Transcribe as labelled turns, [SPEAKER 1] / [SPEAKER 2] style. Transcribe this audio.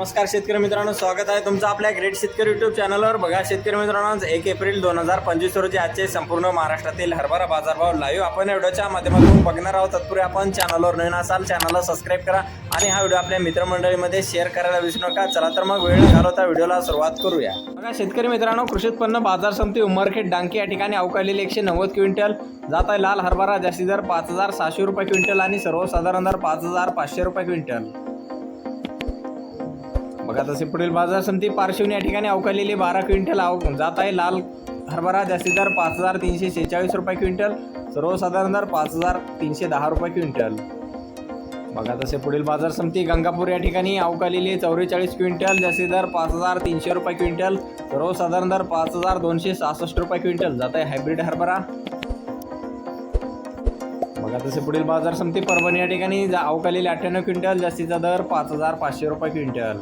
[SPEAKER 1] नमस्कार शेतकरी मित्रांनो स्वागत आहे तुमचं आपल्या ग्रेट शेतकरी युट्यूब चॅनलवर बघा शेतकरी मित्रांनो एक एप्रिल दोन हजार पंचवीस रोजी आजचे संपूर्ण महाराष्ट्रातील हरभरा बाजारभाव लाईव्ह आपण या व्हिडिओच्या माध्यमातून बघणार आहोत. तत्पूर्वी आपण चॅनलवर नवीन असाल चॅनलला सबस्क्राईब करा आणि हा व्हिडिओ आपल्या मित्रमंडळीमध्ये शेअर करायला विसरू नका. चला तर मग वेळ घालवता व्हिडिओला सुरुवात करूया. बघा शेतकरी मित्रांनो कृषी उत्पन्न बाजार समिती उमरखेड डांकी या ठिकाणी अवकाळलेले एकशे नव्वद क्विंटल. जात आहे लाल हरभरा जास्ती दर पाच हजार सहाशे रुपये क्विंटल आणि सर्वसाधारण दर पाच हजार पाचशे रुपये क्विंटल. बघा तसे पुढील बाजार समिती पार्श्वनी या ठिकाणी अवकालेली बारा क्विंटल अव जात आहे. लाल हरभरा जास्ती दर पाच हजार तीनशे शेहेचाळीस रुपये क्विंटल. सर्वसाधारण दर पाच हजार तीनशे दहा रुपये क्विंटल. बघा तसे पुढील बाजार समिती गंगापूर या ठिकाणी अवकालेली चौवेचाळीस क्विंटल जास्ती दर पाच हजार तीनशे रुपये क्विंटल. सर्वसाधारण दर पाच हजार दोनशे सहासष्ट रुपये क्विंटल. जात आहे हायब्रिड हरभरा. बघा तसे पुढील बाजार समिती परभणी या ठिकाणी जा- अवकालेली अठ्ठ्याण्णव क्विंटल जास्तीचा दर पाच हजार पाचशे रुपये क्विंटल.